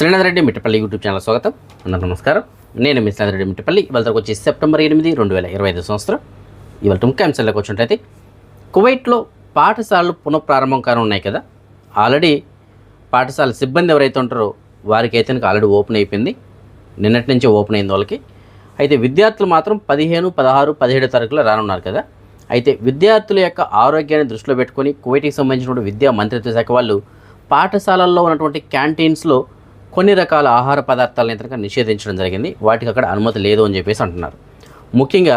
Srinath Reddy Mittapalli YouTube channel స్వాగతం. అందరూ నమస్కారం. నేను మీ శ్రీనాథ్ రెడ్డి మిట్టపల్లి. ఇవాళ వచ్చి సెప్టెంబర్ ఎనిమిది రెండు వేల ఇరవై ఐదు సంవత్సరం. ఇవాళ ముఖ్య అంశాలకు వచ్చినట్లయితే కువైట్లో పాఠశాలలు పునఃప్రారంభం కానున్నాయి కదా. ఆల్రెడీ పాఠశాల సిబ్బంది ఎవరైతే ఉంటారో వారికి అయితే ఆల్రెడీ ఓపెన్ అయిపోయింది. నిన్నటి నుంచి ఓపెన్ అయింది వాళ్ళకి. అయితే విద్యార్థులు మాత్రం పదిహేను పదహారు పదిహేడు తారీఖులో రానున్నారు కదా. అయితే విద్యార్థుల యొక్క ఆరోగ్యాన్ని దృష్టిలో పెట్టుకొని కువైట్కి సంబంధించినటువంటి విద్యా మంత్రిత్వ శాఖ వాళ్ళు పాఠశాలల్లో ఉన్నటువంటి క్యాంటీన్స్లో కొన్ని రకాల ఆహార పదార్థాలను కనుక నిషేధించడం జరిగింది. వాటికి అక్కడ అనుమతి లేదు అని చెప్పేసి అంటున్నారు. ముఖ్యంగా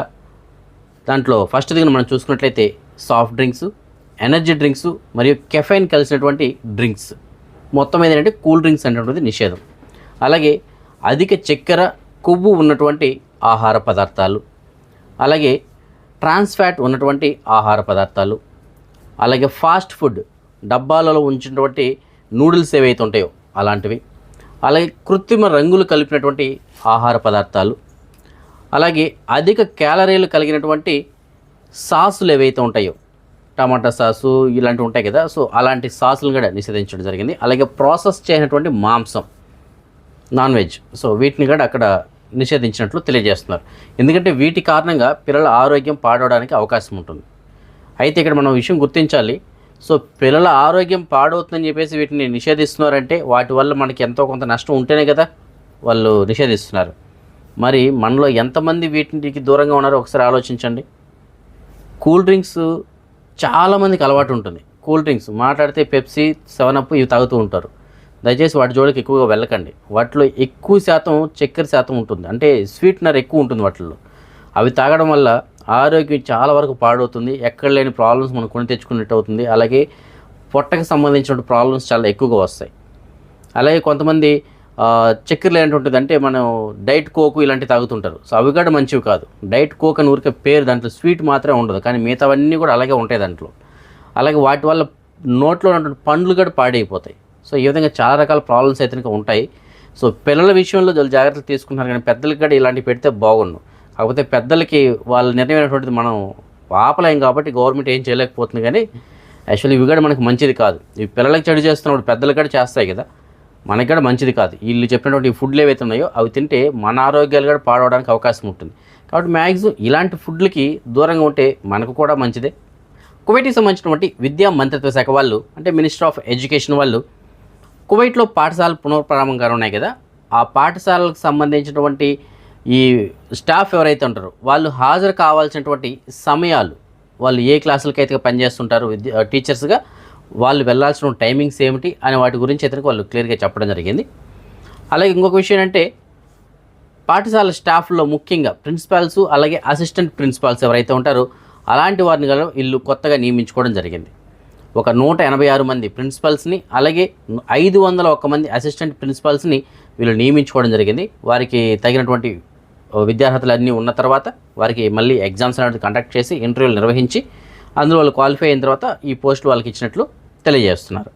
దాంట్లో ఫస్ట్ దిగిన మనం చూసుకున్నట్లయితే సాఫ్ట్ డ్రింక్స్ ఎనర్జీ డ్రింక్స్ మరియు కెఫైన్ కలిసినటువంటి డ్రింక్స్ మొత్తం ఏంటంటే కూల్ డ్రింక్స్ అనేటువంటిది నిషేధం. అలాగే అధిక చక్కెర కొవ్వు ఉన్నటువంటి ఆహార పదార్థాలు. అలాగే ట్రాన్స్ ఫ్యాట్ ఉన్నటువంటి ఆహార పదార్థాలు. అలాగే ఫాస్ట్ ఫుడ్ డబ్బాలలో ఉంచినటువంటి నూడిల్స్ ఏవైతే ఉంటాయో అలాంటివి. అలాగే కృత్రిమ రంగులు కలిపినటువంటి ఆహార పదార్థాలు అలాగే అధిక క్యాలరీలు కలిగినటువంటి సాసులు ఏవైతే ఉంటాయో టమాటా సాసు ఇలాంటివి ఉంటాయి కదా సో అలాంటి సాసులను కూడా నిషేధించడం జరిగింది. అలాగే ప్రాసెస్ చేసినటువంటి మాంసం నాన్ వెజ్ సో వీటిని కూడా అక్కడ నిషేధించినట్లు తెలియజేస్తున్నారు. ఎందుకంటే వీటి కారణంగా పిల్లల ఆరోగ్యం పాడవడానికి అవకాశం ఉంటుంది. అయితే ఇక్కడ మనం విషయం గుర్తించాలి. సో పిల్లల ఆరోగ్యం పాడవుతుందని చెప్పేసి వీటిని నిషేధిస్తున్నారంటే వాటి వల్ల మనకి ఎంతో కొంత నష్టం ఉంటేనే కదా వాళ్ళు నిషేధిస్తున్నారు. మరి మనలో ఎంతమంది వీటికి దూరంగా ఉన్నారో ఒకసారి ఆలోచించండి. కూల్ డ్రింక్స్ చాలామందికి అలవాటు ఉంటుంది. కూల్ డ్రింక్స్ మాట్లాడితే పెప్సీ సెవెన్ అప్ ఇవి తాగుతూ ఉంటారు. దయచేసి వాటి జోలికి ఎక్కువగా వెళ్ళకండి. వాటిలో ఎక్కువ శాతం చక్కెర శాతం ఉంటుంది. అంటే స్వీట్నర్ ఎక్కువ ఉంటుంది వాటిల్లో. అవి తాగడం వల్ల ఆరోగ్యం చాలా వరకు పాడవుతుంది. ఎక్కడ లేని ప్రాబ్లమ్స్ మనం కొని తెచ్చుకున్నట్టు అవుతుంది. అలాగే పొట్టకి సంబంధించిన ప్రాబ్లమ్స్ చాలా ఎక్కువగా వస్తాయి. అలాగే కొంతమంది చక్కెరలు చక్కెర లేనటువంటిది అంటే మనం డైట్ కోకు ఇలాంటివి తాగుతుంటారు. సో అవి కూడా మంచివి కాదు. డైట్ కోక్ అని ఊరికే పేరు దాంట్లో స్వీట్ మాత్రమే ఉండదు. కానీ మిగతావన్నీ కూడా అలాగే ఉంటాయి దాంట్లో. అలాగే వాటి వల్ల నోట్లో ఉన్నటువంటి పండ్లు కూడా పాడైపోతాయి. సో ఈ విధంగా చాలా రకాల ప్రాబ్లమ్స్ అయితే ఉంటాయి. సో పిల్లల విషయంలో జాగ్రత్తలు తీసుకుంటున్నారు కానీ పెద్దలకి కూడా ఇలాంటివి పెడితే బాగుండు. కాకపోతే పెద్దలకి వాళ్ళ నిర్ణయమైనటువంటిది మనం ఆపలేం కాబట్టి గవర్నమెంట్ ఏం చేయలేకపోతుంది కానీ యాక్చువల్లీ ఇవి కూడా మనకి మంచిది కాదు. ఇవి పిల్లలకి చెడు చేస్తున్నప్పుడు పెద్దలు కూడా చేస్తాయి కదా. మనకి కూడా మంచిది కాదు. వీళ్ళు చెప్పినటువంటి ఫుడ్లు ఏవైతే ఉన్నాయో అవి తింటే మన ఆరోగ్యాలు కూడా పాడవడానికి అవకాశం ఉంటుంది. కాబట్టి మ్యాక్సిమం ఇలాంటి ఫుడ్లకి దూరంగా ఉంటే మనకు కూడా మంచిదే. కువైట్కి సంబంధించినటువంటి విద్యా మంత్రిత్వ శాఖ వాళ్ళు అంటే మినిస్టర్ ఆఫ్ ఎడ్యుకేషన్ వాళ్ళు కువైట్లో పాఠశాలలు పునఃప్రారంభంగా ఉన్నాయి కదా. ఆ పాఠశాలలకు సంబంధించినటువంటి ఈ స్టాఫ్ ఎవరైతే ఉంటారో వాళ్ళు హాజరు కావాల్సినటువంటి సమయాలు వాళ్ళు ఏ క్లాసులకి అయితే పనిచేస్తుంటారు విద్య టీచర్స్గా వాళ్ళు వెళ్ళాల్సిన టైమింగ్స్ ఏమిటి అనే వాటి గురించి అయితే వాళ్ళు క్లియర్గా చెప్పడం జరిగింది. అలాగే ఇంకొక విషయం అంటే పాఠశాల స్టాఫ్లో ముఖ్యంగా ప్రిన్సిపాల్స్ అలాగే అసిస్టెంట్ ప్రిన్సిపాల్స్ ఎవరైతే ఉంటారో అలాంటి వారిని గల వీళ్ళు కొత్తగా నియమించుకోవడం జరిగింది. ఒక నూట ఎనభై ఆరు మంది ప్రిన్సిపల్స్ని అలాగే ఐదు వందల ఒక్క మంది అసిస్టెంట్ ప్రిన్సిపల్స్ని వీళ్ళు నియమించుకోవడం జరిగింది. వారికి తగినటువంటి విద్యార్హతలు అన్నీ ఉన్న తర్వాత వారికి మళ్ళీ ఎగ్జామ్స్ అనేది కండక్ట్ చేసి ఇంటర్వ్యూలు నిర్వహించి అందులో వాళ్ళు క్వాలిఫై అయిన తర్వాత ఈ పోస్టులు వాళ్ళకి ఇచ్చినట్లు తెలియజేస్తున్నారు.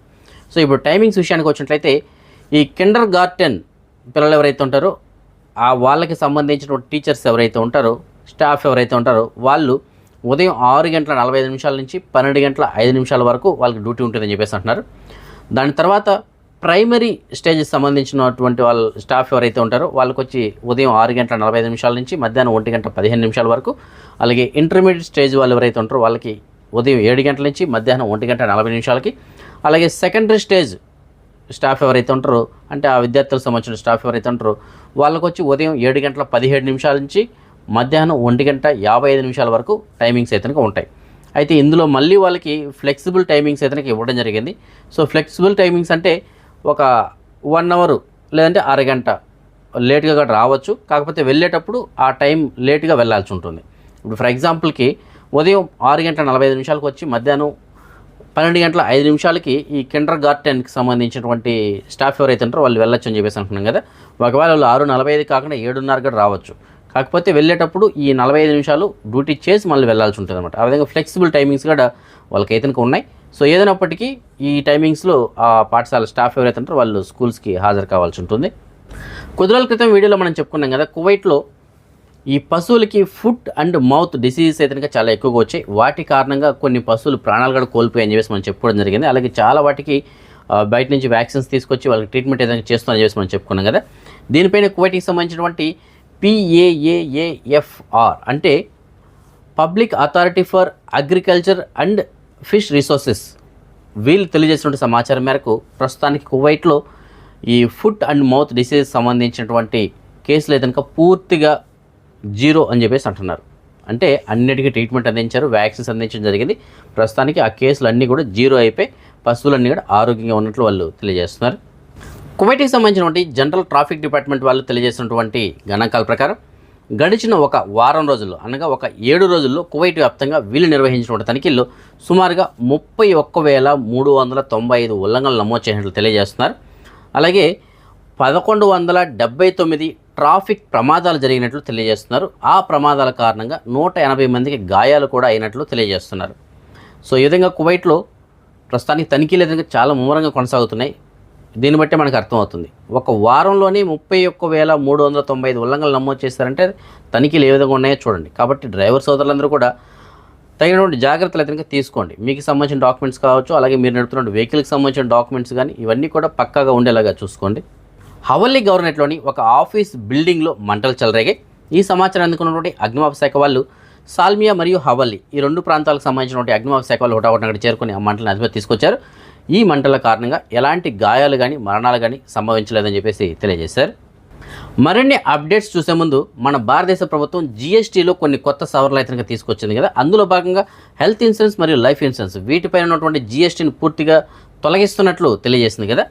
సో ఇప్పుడు టైమింగ్స్ విషయానికి వచ్చినట్లయితే ఈ కిండర్ గార్టెన్ పిల్లలు ఎవరైతే ఉంటారో ఆ వాళ్ళకి సంబంధించిన టీచర్స్ ఎవరైతే ఉంటారో స్టాఫ్ ఎవరైతే ఉంటారో వాళ్ళు ఉదయం ఆరు గంటల నలభై ఐదు నిమిషాల నుంచి పన్నెండు గంటల ఐదు నిమిషాల వరకు వాళ్ళకి డ్యూటీ ఉంటుందని చెప్పేసి అంటున్నారు. దాని తర్వాత ప్రైమరీ స్టేజ్కి సంబంధించినటువంటి వాళ్ళ స్టాఫ్ ఎవరైతే ఉంటారో వాళ్ళకి వచ్చి ఉదయం ఆరు గంటల నలభై ఐదు నిమిషాల నుంచి మధ్యాహ్నం ఒంటి గంట పదిహేను నిమిషాల వరకు అలాగే ఇంటర్మీడియట్ స్టేజ్ వాళ్ళు ఎవరైతే ఉంటారో వాళ్ళకి ఉదయం ఏడు గంటల నుంచి మధ్యాహ్నం ఒంటి గంట నలభై నిమిషాలకి అలాగే సెకండరీ స్టేజ్ స్టాఫ్ ఎవరైతే ఉంటారో అంటే ఆ విద్యార్థులకు సంబంధించిన స్టాఫ్ ఎవరైతే ఉంటారో వాళ్ళకి వచ్చి ఉదయం ఏడు గంటల పదిహేడు నిమిషాల నుంచి మధ్యాహ్నం ఒంటి గంట యాభై ఐదు నిమిషాల వరకు టైమింగ్స్ అయితే ఉంటాయి. అయితే ఇందులో మళ్ళీ వాళ్ళకి ఫ్లెక్సిబుల్ టైమింగ్స్ అయితే ఇవ్వడం జరిగింది. సో ఫ్లెక్సిబుల్ టైమింగ్స్ అంటే ఒక వన్ అవర్ లేదంటే అరగంట లేట్గా కూడా రావచ్చు. కాకపోతే వెళ్ళేటప్పుడు ఆ టైం లేట్గా వెళ్ళాల్సి ఉంటుంది. ఇప్పుడు ఫర్ ఎగ్జాంపుల్కి ఉదయం ఆరు గంటల నలభై ఐదు నిమిషాలకు వచ్చి మధ్యాహ్నం పన్నెండు గంటల ఐదు నిమిషాలకి ఈ కిండర్ గార్టెన్కి సంబంధించినటువంటి స్టాఫ్ ఎవరైతే ఉంటారో వాళ్ళు వెళ్ళొచ్చు అని చెప్పేసి అనుకున్నాం కదా. ఒకవేళ వాళ్ళు ఆరు నలభై ఐదు కాకుండా ఏడున్నర కూడా రావచ్చు. కాకపోతే వెళ్ళేటప్పుడు ఈ నలభై ఐదు నిమిషాలు డ్యూటీ చేసి మళ్ళీ వెళ్ళాల్సి ఉంటుంది అనమాట ఆ విధంగా ఫ్లెక్సిబుల్ టైమింగ్స్ కూడా వాళ్ళకి అయితే ఉన్నాయి. సో ఏదైనప్పటికీ ఈ టైమింగ్స్లో ఆ పాఠశాల స్టాఫ్ ఎవరైతే ఉంటారో వాళ్ళు స్కూల్స్కి హాజరు కావాల్సి ఉంటుంది. కొద్ది రోజుల క్రితం వీడియోలో మనం చెప్పుకున్నాం కదా కువైట్లో ఈ పశువులకి ఫుట్ అండ్ మౌత్ డిసీజెస్ అయితే చాలా ఎక్కువగా వచ్చాయి. వాటి కారణంగా కొన్ని పశువులు ప్రాణాలు కూడా కోల్పోయాయని చెప్పేసి మనం చెప్పుకోవడం జరిగింది. అలాగే చాలా వాటికి బయట నుంచి వ్యాక్సిన్స్ తీసుకొచ్చి వాళ్ళకి ట్రీట్మెంట్ ఏదైనా చేస్తామని చెప్పేసి మనం చెప్పుకున్నాం కదా. దీనిపైన కువైట్కి సంబంధించినటువంటి పిఏఏఏఎఫ్ఆర్ అంటే public authority for agriculture and fish resources వీళ్ళు తెలియజేసినటువంటి సమాచారం మేరకు ప్రస్తుతానికి కువైట్లో ఈ ఫుడ్ అండ్ మౌత్ డిసీజ్ సంబంధించినటువంటి కేసులు ఏదైనా పూర్తిగా జీరో అని చెప్పేసి అంటున్నారు. అంటే అన్నిటికీ ట్రీట్మెంట్ అందించారు వ్యాక్సిన్స్ అందించడం జరిగింది. ప్రస్తుతానికి ఆ కేసులు అన్నీ కూడా జీరో అయిపోయి పశువులన్నీ కూడా ఆరోగ్యంగా ఉన్నట్లు వాళ్ళు తెలియజేస్తున్నారు. కువైట్కి సంబంధించినటువంటి జనరల్ ట్రాఫిక్ డిపార్ట్మెంట్ వాళ్ళు తెలియజేసినటువంటి గణాంకాల ప్రకారం గడిచిన ఒక వారం రోజుల్లో అనగా ఒక ఏడు రోజుల్లో కువైట్ వ్యాప్తంగా వీళ్ళు నిర్వహించినటువంటి తనిఖీల్లో సుమారుగా ముప్పై ఒక్క వేల మూడు వందల తొంభై ఐదు ఉల్లంఘనలు నమోదు చేసినట్లు తెలియజేస్తున్నారు. అలాగే పదకొండు వందల డెబ్బై తొమ్మిది ట్రాఫిక్ ప్రమాదాలు జరిగినట్లు తెలియజేస్తున్నారు. ఆ ప్రమాదాల కారణంగా నూట ఎనభై మందికి గాయాలు కూడా అయినట్లు తెలియజేస్తున్నారు. సో ఈ విధంగా కువైట్లో ప్రస్తుతానికి తనిఖీలు ఎదురుగా చాలా ముమ్మరంగా కొనసాగుతున్నాయి. దీన్ని బట్టి మనకు అర్థమవుతుంది. ఒక వారంలోనే ముప్పై ఒక్క వేల మూడు వందల తొంభై ఐదు ఉల్లంఘనలు నమోదు చేశారంటే తనిఖీలు ఏ విధంగా ఉన్నాయో చూడండి. కాబట్టి డ్రైవర్ సోదరులందరూ కూడా తగినటువంటి జాగ్రత్తలు అయితే తీసుకోండి. మీకు సంబంధించిన డాక్యుమెంట్స్ కావచ్చు అలాగే మీరు నడుపుతున్న వెహికల్కి సంబంధించిన డాక్యుమెంట్స్ కానీ ఇవన్నీ కూడా పక్కాగా ఉండేలాగా చూసుకోండి. హవల్లీ గవర్నమెంట్లోని ఒక ఆఫీస్ బిల్డింగ్లో మంటలు చెలరేగాయి. ఈ సమాచారం అందుకున్నటువంటి అగ్నిమాప శాఖ వాళ్ళు సాల్మియా మరియు హవల్లీ ఈ రెండు ప్రాంతాలకు సంబంధించినటువంటి అగ్నిమాప శాఖ వాళ్ళు హుటాహుటిన అక్కడ ఆ మంటలను అదుపు తీసుకొచ్చారు. ఈ మంటల కారణంగా ఎలాంటి గాయాలు కానీ మరణాలు కానీ సంభవించలేదని చెప్పేసి తెలియజేశారు. మరిన్ని అప్డేట్స్ చూసే ముందు మన భారతదేశ ప్రభుత్వం జీఎస్టీలో కొన్ని కొత్త సవరణలు అయితే తీసుకొచ్చింది కదా. అందులో భాగంగా హెల్త్ ఇన్సూరెన్స్ మరియు లైఫ్ ఇన్సూరెన్స్ వీటిపైన ఉన్నటువంటి జీఎస్టీని పూర్తిగా తొలగిస్తున్నట్లు తెలియజేసింది కదా.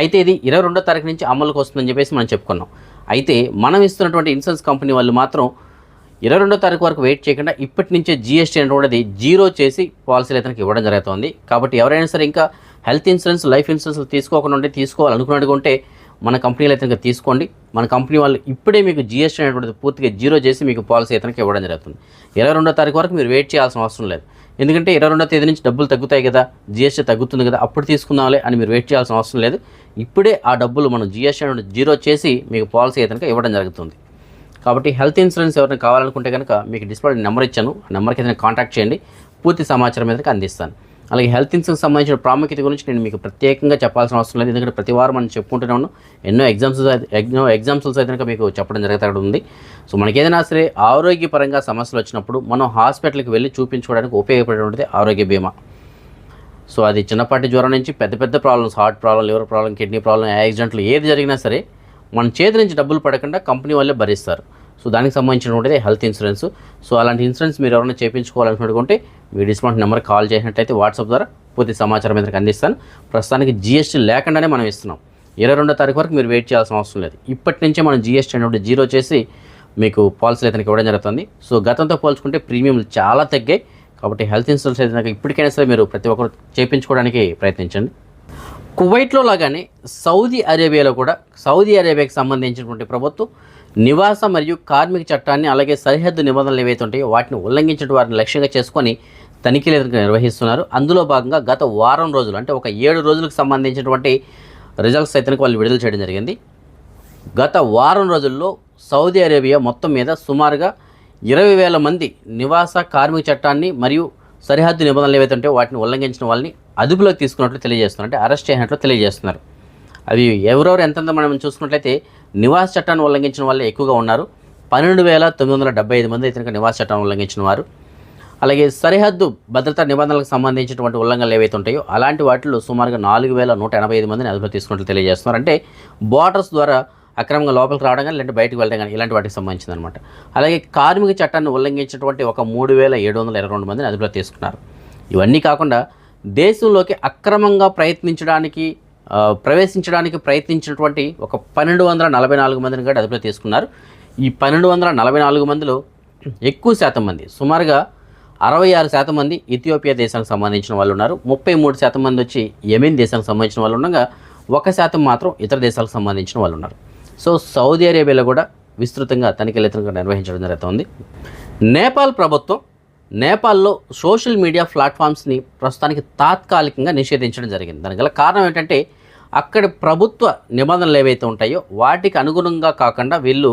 అయితే ఇది ఇరవై రెండో తారీఖు నుంచి అమలుకు వస్తుందని చెప్పేసి మనం చెప్పుకున్నాం. అయితే మనం ఇస్తున్నటువంటి ఇన్సూరెన్స్ కంపెనీ వాళ్ళు మాత్రం ఇరవై రెండో తారీఖు వరకు వెయిట్ చేయకుండా ఇప్పటి నుంచే జీఎస్టీ అనేటువంటిది జీరో చేసి పాలసీలు అయితే ఇవ్వడం జరుగుతుంది. కాబట్టి ఎవరైనా సరే ఇంకా హెల్త్ ఇన్సూరెన్స్ లైఫ్ ఇన్సూరెన్స్ తీసుకోకుండా ఉంటే తీసుకోవాలనుకున్నట్టుగా ఉంటే మన కంపెనీలు అయితే తీసుకోండి. మన కంపెనీ వాళ్ళు ఇప్పుడే మీకు జీఎస్టీ అనేటువంటిది పూర్తిగా జీరో చేసి మీకు పాలసీ అయితే ఇవ్వడం జరుగుతుంది. ఇరవై రెండో తారీఖు వరకు మీరు వెయిట్ చేయాల్సిన అవసరం లేదు. ఎందుకంటే ఇరవై రెండో తేదీ నుంచి డబ్బులు తగ్గుతాయి కదా జీఎస్టీ తగ్గుతుంది కదా అప్పుడు తీసుకుందాంలే అని మీరు వెయిట్ చేయాల్సిన అవసరం లేదు. ఇప్పుడే ఆ డబ్బులు మనం జీఎస్టీ అనేది జీరో చేసి మీకు పాలసీ అయితే ఇవ్వడం జరుగుతుంది. కాబట్టి హెల్త్ ఇన్సూరెన్స్ ఎవరైనా కావాలనుకుంటే కనుక మీకు డిస్ప్లే నెంబర్ ఇచ్చాను. ఆ నెంబర్కి ఏదైనా కాంటాక్ట్ చేయండి. పూర్తి సమాచారం అయితే అందిస్తాను. అలాగే హెల్త్ ఇన్సూరెన్స్ సంబంధించిన ప్రాముఖ్యత గురించి నేను మీకు ప్రత్యేకంగా చెప్పాల్సిన అవసరం లేదు. ఎందుకంటే ప్రతి వారం మనం చెప్పుకుంటూనే ఉన్నాం. ఎన్నో ఎగ్జామ్స్ ఎన్నో ఎగ్జామ్స్ అయితే కనుక మీకు చెప్పడం జరుగుతూ ఉంది. సో మనకి ఏదైనా సరే ఆరోగ్యపరంగా సమస్యలు వచ్చినప్పుడు మనం హాస్పిటల్కి వెళ్ళి చూపించుకోవడానికి ఉపయోగపడేటువంటిది ఆరోగ్య బీమా. సో అది చిన్నపాటి జ్వరం నుంచి పెద్ద పెద్ద problems heart problem liver problem kidney problem యాక్సిడెంట్లు ఏది జరిగినా సరే మన చేతి నుంచి డబ్బులు పడకుండా కంపెనీ వాళ్ళే భరిస్తారు. సో దానికి సంబంధించినటువంటిది హెల్త్ ఇన్సూరెన్స్. సో అలాంటి ఇన్సూరెన్స్ మీరు ఎవరైనా చేయించుకోవాలనుకుంటే మీ డిస్కౌంట్ నెంబర్ కాల్ చేసినట్టయితే వాట్సాప్ ద్వారా పూర్తి సమాచారం మీద అందిస్తాను. ప్రస్తుతానికి జీఎస్టీ లేకుండానే మనం ఇస్తున్నాం. ఇరవై రెండో తారీఖు వరకు మీరు వెయిట్ చేయాల్సిన అవసరం లేదు. ఇప్పటి నుంచే మనం జీఎస్టీ అనేది జీరో చేసి మీకు పాలసీలు అయితే ఇవ్వడం జరుగుతుంది. సో గతంతో పోల్చుకుంటే ప్రీమియంలు చాలా తగ్గాయి. కాబట్టి హెల్త్ ఇన్సూరెన్స్ అయితే ఇప్పటికైనా సరే మీరు ప్రతి ఒక్కరు చేయించుకోవడానికి ప్రయత్నించండి. కువైట్లో లాగానే సౌదీ అరేబియాలో కూడా సౌదీ అరేబియాకి సంబంధించినటువంటి ప్రభుత్వం నివాస మరియు కార్మిక చట్టాన్ని అలాగే సరిహద్దు నిబంధనలు ఏవైతే ఉంటాయో వాటిని ఉల్లంఘించడం వారిని లక్ష్యంగా చేసుకొని తనిఖీలు నిర్వహిస్తున్నారు. అందులో భాగంగా గత వారం రోజులు అంటే ఒక ఏడు రోజులకు సంబంధించినటువంటి రిజల్ట్స్ అయితే వాళ్ళు విడుదల చేయడం జరిగింది. గత వారం రోజుల్లో సౌదీ అరేబియా మొత్తం మీద సుమారుగా ఇరవై వేల మంది నివాస కార్మిక చట్టాన్ని మరియు సరిహద్దు నిబంధనలు ఏవైతే ఉంటాయో వాటిని ఉల్లంఘించిన వాళ్ళని అదుపులోకి తీసుకున్నట్లు తెలియజేస్తున్నారు. అంటే అరెస్ట్ చేసినట్లు తెలియజేస్తున్నారు. అవి ఎవరెవరు ఎంతెంత మనం చూసుకున్నట్లయితే నివాస చట్టాన్ని ఉల్లంఘించిన వాళ్ళు ఎక్కువగా ఉన్నారు. పన్నెండు వేల తొమ్మిది వందల డెబ్బై ఐదు మంది అయితే నివాస చట్టాన్ని ఉల్లంఘించిన వారు. అలాగే సరిహద్దు భద్రతా నిబంధనలకు సంబంధించినటువంటి ఉల్లంఘనలు ఏవైతే ఉంటాయో అలాంటి వాటిలో సుమారుగా నాలుగు వేల నూట ఎనభై ఐదు మందిని అదుపులో తీసుకున్నట్లు తెలియజేస్తున్నారు. అంటే బోర్డర్స్ ద్వారా అక్రమంగా లోపలికి రావడం కానీ లేదంటే బయటకు వెళ్ళడం కానీ ఇలాంటి వాటికి సంబంధించింది అనమాట అలాగే కార్మిక చట్టాన్ని ఉల్లంఘించినటువంటి ఒక మూడు వేల ఏడు వందల ఇరవై రెండు మందిని అదుపులో తీసుకున్నారు. ఇవన్నీ కాకుండా దేశంలోకి అక్రమంగా ప్రయత్నించడానికి ప్రవేశించడానికి ప్రయత్నించినటువంటి ఒక పన్నెండు వందల నలభై నాలుగు మందిని కూడా అదుపులో తీసుకున్నారు. ఈ పన్నెండు వందల నలభై నాలుగు మందిలో ఎక్కువ శాతం మంది సుమారుగా అరవై ఆరు శాతం మంది ఇథియోపియా దేశానికి సంబంధించిన వాళ్ళు ఉన్నారు. ముప్పై మూడు శాతం మంది వచ్చి యెమెన్ దేశానికి సంబంధించిన వాళ్ళు ఉండగా ఒక శాతం మాత్రం ఇతర దేశాలకు సంబంధించిన వాళ్ళు ఉన్నారు. సో సౌదీ అరేబియాలో కూడా విస్తృతంగా తనిఖీలు నిర్వహించడం జరుగుతుంది. నేపాల్ ప్రభుత్వం నేపాల్లో సోషల్ మీడియా ప్లాట్ఫామ్స్ని ప్రస్తుతానికి తాత్కాలికంగా నిషేధించడం జరిగింది. దానికి గల కారణం ఏంటంటే అక్కడి ప్రభుత్వ నిబంధనలు ఏవైతే ఉంటాయో వాటికి అనుగుణంగా కాకుండా వీళ్ళు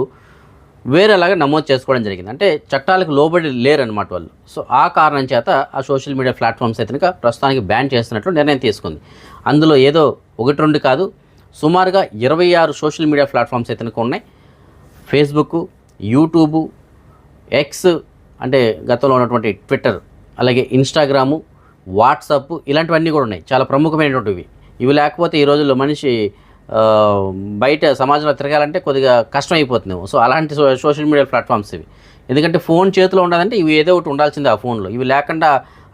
వేరేలాగా నమోదు చేసుకోవడం జరిగింది. అంటే చట్టాలకు లోబడి లేరన్నమాట వాళ్ళు. సో ఆ కారణం చేత ఆ సోషల్ మీడియా ప్లాట్ఫామ్స్ అయితే కనుక ప్రస్తుతానికి బ్యాన్ చేస్తున్నట్లు నిర్ణయం తీసుకుంది. అందులో ఏదో ఒకటి రెండు కాదు సుమారుగా ఇరవై ఆరు సోషల్ మీడియా ప్లాట్ఫామ్స్ అయితే కనుక ఉన్నాయి. ఫేస్బుక్ యూట్యూబు ఎక్స్ అంటే గతంలో ఉన్నటువంటి ట్విట్టర్ అలాగే ఇన్స్టాగ్రాము వాట్సాప్ ఇలాంటివన్నీ కూడా ఉన్నాయి. చాలా ప్రముఖమైనటువంటివి. ఇవి లేకపోతే ఈ రోజుల్లో మనిషి బయట సమాజంలో తిరగాలంటే కొద్దిగా కష్టం అయిపోతుంది సో అలాంటి సో సోషల్ మీడియా ప్లాట్ఫామ్స్ ఇవి. ఎందుకంటే ఫోన్ చేతిలో ఉండాలంటే ఇవి ఏదో ఒకటి ఉండాల్సిందే ఆ ఫోన్లో. ఇవి లేకుండా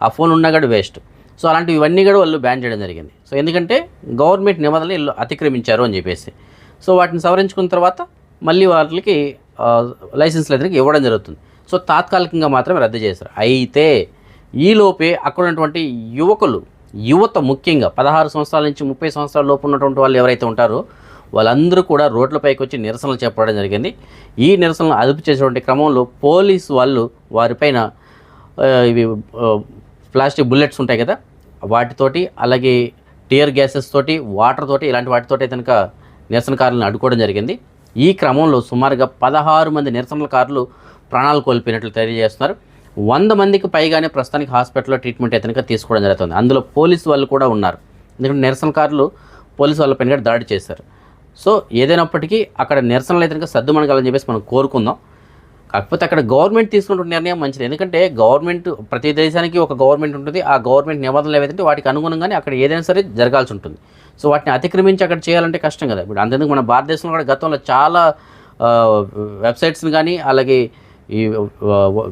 ఆ ఫోన్ ఉన్నా కూడా వేస్ట్. సో అలాంటివి ఇవన్నీ కూడా వాళ్ళు బ్యాన్ చేయడం జరిగింది. సో ఎందుకంటే గవర్నమెంట్ నిబంధనలు వీళ్ళు అతిక్రమించారు అని చెప్పేసి. సో వాటిని సవరించుకున్న తర్వాత మళ్ళీ వాళ్ళకి లైసెన్స్ లైసెన్స్లు ఇవ్వడం జరుగుతుంది. సో తాత్కాలికంగా మాత్రమే రద్దు చేశారు. అయితే ఈలోపే అక్కడ ఉన్నటువంటి యువకులు యువత ముఖ్యంగా పదహారు సంవత్సరాల నుంచి ముప్పై సంవత్సరాల లోపు ఉన్నటువంటి వాళ్ళు ఎవరైతే ఉంటారో వాళ్ళందరూ కూడా రోడ్లపైకి వచ్చి నిరసనలు చెప్పడం జరిగింది. ఈ నిరసనలు అదుపు చేసేటువంటి క్రమంలో పోలీసు వాళ్ళు వారిపైన ఇవి ప్లాస్టిక్ బుల్లెట్స్ ఉంటాయి కదా వాటితోటి అలాగే టీయర్ గ్యాసెస్ తోటి వాటర్ తోటి ఇలాంటి వాటితోటి కనుక నిరసనకారులను అడ్డుకోవడం జరిగింది. ఈ క్రమంలో సుమారుగా పదహారు మంది నిరసనకారులు ప్రాణాలు కోల్పోయినట్లు తెలియజేస్తున్నారు వంద మందికి పైగానే ప్రస్తుతానికి హాస్పిటల్లో ట్రీట్మెంట్ అయితే తీసుకోవడం జరుగుతుంది. అందులో పోలీసు వాళ్ళు కూడా ఉన్నారు. ఎందుకంటే నిరసనకారులు పోలీసు వాళ్ళపైన కూడా దాడి చేశారు. సో ఏదైనప్పటికీ అక్కడ నిరసనలు అయితే కనుక సర్దుమణగాలని చెప్పేసి మనం కోరుకుందాం. కాకపోతే అక్కడ గవర్నమెంట్ తీసుకుంటున్న నిర్ణయం మంచిది. ఎందుకంటే గవర్నమెంట్ ప్రతి దేశానికి ఒక గవర్నమెంట్ ఉంటుంది. ఆ గవర్నమెంట్ నిబంధనలు ఏవైతే వాటికి అనుగుణంగానే అక్కడ ఏదైనా సరే జరగాల్సి ఉంటుంది. సో వాటిని అతిక్రమించి అక్కడ చేయాలంటే కష్టం కదా. ఇప్పుడు అంతేందుకు మన భారతదేశంలో కూడా గతంలో చాలా వెబ్సైట్స్ని కానీ అలాగే ఈ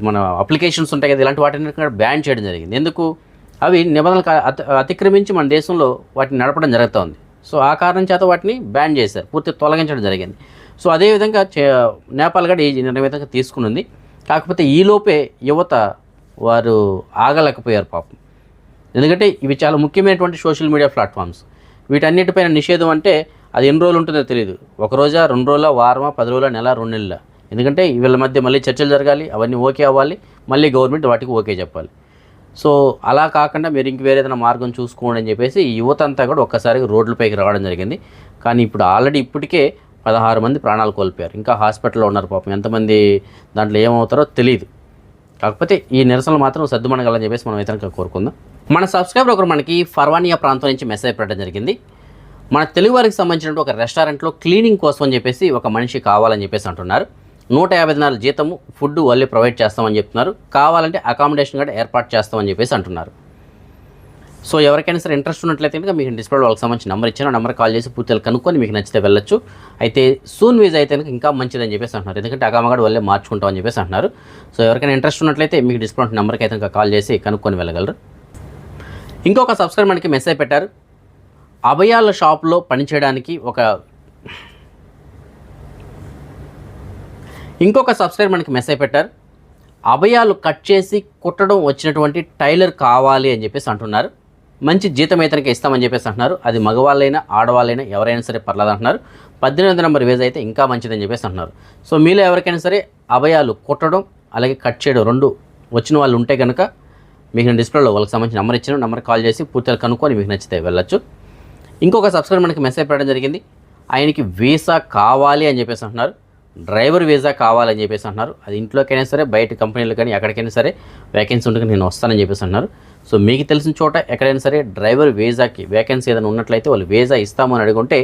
మన అప్లికేషన్స్ ఉంటాయి కదా ఇలాంటి వాటిని కూడా బ్యాన్ చేయడం జరిగింది. ఎందుకు? అవి నిబంధనలు అతి అతిక్రమించి మన దేశంలో వాటిని నడపడం జరుగుతోంది. సో ఆ కారణం చేత వాటిని బ్యాన్ చేశారు పూర్తి తొలగించడం జరిగింది. సో అదేవిధంగా చే నేపాల్ కూడా ఈ నిర్ణయం విధంగా తీసుకున్నది కాకపోతే ఈలోపే యువత వారు ఆగలేకపోయారు పాపం. ఎందుకంటే ఇవి చాలా ముఖ్యమైనటువంటి సోషల్ మీడియా ప్లాట్ఫామ్స్. వీటన్నిటిపైన నిషేధం అంటే అది ఎన్ని రోజులు ఉంటుందో తెలియదు ఒక రోజా రెండు రోజుల వారమా పది రోజుల నెల రెండు నెలల. ఎందుకంటే వీళ్ళ మధ్య మళ్ళీ చర్చలు జరగాలి అవన్నీ ఓకే అవ్వాలి మళ్ళీ గవర్నమెంట్ వాటికి ఓకే చెప్పాలి. సో అలా కాకుండా మీరు ఇంక వేరే ఏదైనా మార్గం చూసుకోండి అని చెప్పేసి యువత అంతా కూడా ఒక్కసారిగా రోడ్లపైకి రావడం జరిగింది. కానీ ఇప్పుడు ఆల్రెడీ ఇప్పటికే పదహారు మంది ప్రాణాలు కోల్పోయారు. ఇంకా హాస్పిటల్లో ఉన్నారు పాపం. ఎంతమంది దాంట్లో ఏమవుతారో తెలియదు కాకపోతే ఈ నిరసనలు మాత్రం సర్దుమణగాలని చెప్పేసి మనం ఇతరులకు కోరుకుందాం. మన సబ్స్క్రైబర్ ఒకరు మనకి ఫర్వానియా ప్రాంతం నుంచి మెసేజ్ పెట్టడం జరిగింది. మన తెలుగు వారికి సంబంధించిన ఒక రెస్టారెంట్లో క్లీనింగ్ కోసం అని చెప్పేసి ఒక మనిషి కావాలని చెప్పేసి అంటున్నారు. నూట యాభై దినాల జీతము ఫుడ్ వాళ్ళే ప్రొవైడ్ చేస్తామని చెప్తున్నారు. కావాలంటే అకామిడేషన్ కూడా ఏర్పాటు చేస్తామని చెప్పేసి అంటున్నారు. సో ఎవరికైనా సరే ఇంట్రెస్ట్ ఉన్నట్లయితే కనుక మీకు డిస్ప్లే వాళ్ళకి సంబంధించిన నెంబర్ ఇచ్చాను నెంబర్ కాల్ చేసి పూర్తిగా కనుక్కొని మీకు నచ్చితే వెళ్ళొచ్చు. అయితే సూన్ వీజ్ అయితే కనుక ఇంకా మంచిదని చెప్పేసి అంటున్నారు. ఎందుకంటే అకామగాడు వాళ్ళే మార్చుకుంటామని చెప్పేసి అంటున్నారు. సో ఎవరికైనా ఇంట్రెస్ట్ ఉన్నట్లయితే మీకు డిస్ప్లే నెంబర్కి అయితే కనుక కాల్ చేసి కనుక్కొని వెళ్ళగలరు. ఇంకొక సబ్స్క్రైబర్ మనకి మెసేజ్ పెట్టారు. అభయాల షాప్లో పనిచేయడానికి ఒక ఇంకొక సబ్స్క్రైబర్ మనకి మెసేజ్ పెట్టారు. అభయాలు కట్ చేసి కుట్టడం వచ్చినటువంటి టైలర్ కావాలి అని చెప్పేసి అంటున్నారు. మంచి జీతం ఇతనికి ఇస్తామని చెప్పేసి అంటున్నారు. అది మగవాళ్ళైనా ఆడవాళ్ళైనా ఎవరైనా సరే పర్లేదు అంటున్నారు. పద్దెనిమిది నెంబర్ వేజ్ అయితే ఇంకా మంచిదని చెప్పేసి అంటున్నారు. సో మీలో ఎవరికైనా సరే అభయాలు కుట్టడం అలాగే కట్ చేయడం రెండు వచ్చిన వాళ్ళు ఉంటే కనుక మీకు నేను డిస్ప్లేలో వాళ్ళకి సంబంధించిన నెంబర్ ఇచ్చిన. నెంబర్ కాల్ చేసి పూర్తిగా కనుక్కొని మీకు నచ్చితే వెళ్ళొచ్చు. ఇంకొక సబ్స్క్రైబర్ మనకి మెసేజ్ పెట్టడం జరిగింది. ఆయనకి వీసా కావాలి అని చెప్పేసి అంటున్నారు. డ్రైవర్ వీసా కావాలని చెప్పేసి అంటున్నారు. అది ఇంట్లోకైనా సరే బయట కంపెనీలు కానీ ఎక్కడికైనా సరే వేకెన్సీ ఉంటుంది నేను వస్తానని చెప్పేసి అంటున్నారు. సో మీకు తెలిసిన చోట ఎక్కడైనా సరే డ్రైవర్ వీసాకి వేకెన్సీ ఏదైనా ఉన్నట్లయితే వాళ్ళు వీసా ఇస్తామని అడుగుంటే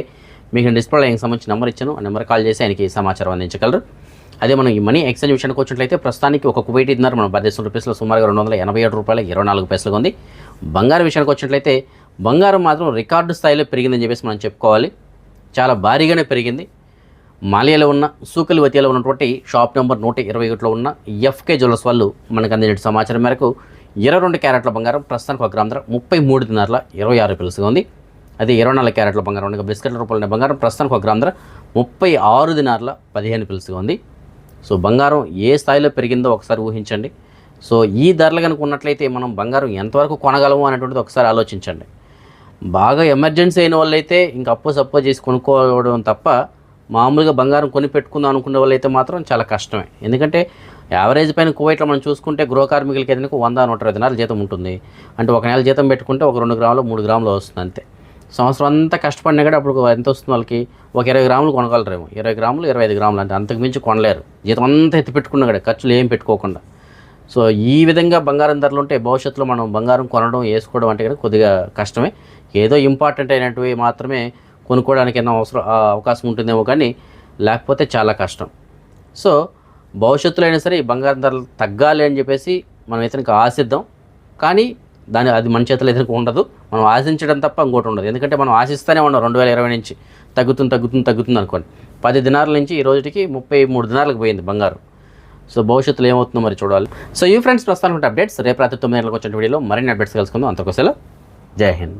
మీకు డిస్ప్లే డిస్ప్లేలో ఆయనకి సంబంధించిన నెంబర్ ఇచ్చాను. ఆ నెంబర్ కాల్ చేసి ఆయనకి సమాచారం అందించగలరు. అదే మనం ఈ మనీ ఎక్స్చేంజ్ విషయానికి వచ్చినట్లయితే ప్రస్తుతానికి ఒక కువైట్ ఇద్దరు మన భారతదేశం రూపీస్లో సుమారుగా రెండు వందల ఎనభై ఏడు రూపాయల ఇరవై నాలుగు పైసలుగా ఉంది. బంగారం విషయానికి వచ్చినట్లయితే బంగారం మాత్రం రికార్డు స్థాయిలో పెరిగిందని చెప్పేసి మనం చెప్పుకోవాలి. చాలా భారీగానే పెరిగింది. మాలియాలో ఉన్న సూకలివతిలో ఉన్నటువంటి షాప్ నెంబర్ నూట ఇరవై ఒకటిలో ఉన్న ఎఫ్కే జ్యువెలర్స్ వాళ్ళు మనకు అందిన సమాచారం మేరకు ఇరవై రెండు క్యారెట్ల బంగారం ప్రస్తుతానికి ఒక గ్రామ ధర ముప్పై మూడు దినార్ల ఇరవై ఆరు పిలుసుగా ఉంది. అదే ఇరవై నాలుగు క్యారెట్ల బంగారం ఉండగా బిస్కెట్ల రూపాయల బంగారం ప్రస్తుతానికి ఒక గ్రామ ధర ముప్పై ఆరు దినార్ల పదిహేను పిలుసుగా ఉంది. సో బంగారం ఏ స్థాయిలో పెరిగిందో ఒకసారి ఊహించండి. సో ఈ ధరలు కనుక ఉన్నట్లయితే మనం బంగారం ఎంతవరకు కొనగలము అనేటువంటిది ఒకసారి ఆలోచించండి. బాగా ఎమర్జెన్సీ అయిన వాళ్ళైతే ఇంక అప్పు సప్పు చేసి కొనుక్కోవడం తప్ప మామూలుగా బంగారం కొని పెట్టుకుందాం అనుకునే వాళ్ళైతే మాత్రం చాలా కష్టమే. ఎందుకంటే యావరేజ్ పైన కువైట్లో మనం చూసుకుంటే గృహ కార్మికులకి ఏదైనా వంద నూట ఇరవై దినాల జీతం ఉంటుంది. అంటే ఒక నెల జీతం పెట్టుకుంటే ఒక రెండు గ్రాములు మూడు గ్రాములు వస్తుంది అంతే. సంవత్సరం అంతా కష్టపడినా కూడా అప్పుడు ఎంత వస్తుంది వాళ్ళకి? ఒక ఇరవై గ్రాములు కొనగలరేమో. ఇరవై గ్రాములు ఇరవై ఐదు గ్రాములు అంటే అంతకు మించి కొనలేరు. జీతం అంతా ఎత్తి పెట్టుకున్నా కూడా ఖర్చులు ఏం పెట్టుకోకుండా. సో ఈ విధంగా బంగారం ధరలు ఉంటే భవిష్యత్తులో మనం బంగారం కొనడం వేసుకోవడం అంటే కూడా కొద్దిగా కష్టమే. ఏదో ఇంపార్టెంట్ అయినటువంటివి మాత్రమే కొనుక్కోవడానికి ఏమైనా అవసరం అవకాశం ఉంటుందేమో కానీ లేకపోతే చాలా కష్టం. సో భవిష్యత్తులో అయినా సరే ఈ బంగారం ధరలు తగ్గాలి అని చెప్పేసి మనం ఇతనికి ఆశిద్దాం. కానీ దాని అది మన చేతిలో ఇతనికి ఉండదు. మనం ఆశించడం తప్ప ఇంకోటి ఉండదు. ఎందుకంటే మనం ఆశిస్తూనే ఉన్నాం రెండు వేల ఇరవై నుంచి. తగ్గుతుంది తగ్గుతుంది తగ్గుతుంది అనుకోండి. పది దినాల నుంచి ఈ రోజుకి ముప్పై మూడు దినాలకు పోయింది బంగారం. సో భవిష్యత్తులో ఏమవుతుందో మరి చూడాలి. సో ఈ ఫ్రెండ్స్ ప్రస్తుతానికి అప్డేట్స్ రేపు రాత్రి తొమ్మిది గంటలకు వచ్చిన వీడియోలో మరిన్ని అప్డేట్స్ కలుసుకుందాం. అంతకోసం Jai Hind.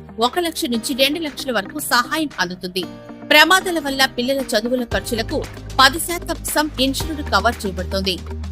ఒక లక్ష నుంచి రెండు లక్షల వరకు సహాయం అందుతుంది. ప్రమాదాల వల్ల పిల్లల చదువుల ఖర్చులకు పది శాతం సమ్ ఇన్సూరెన్స్ కవర్ చేయబడుతుంది.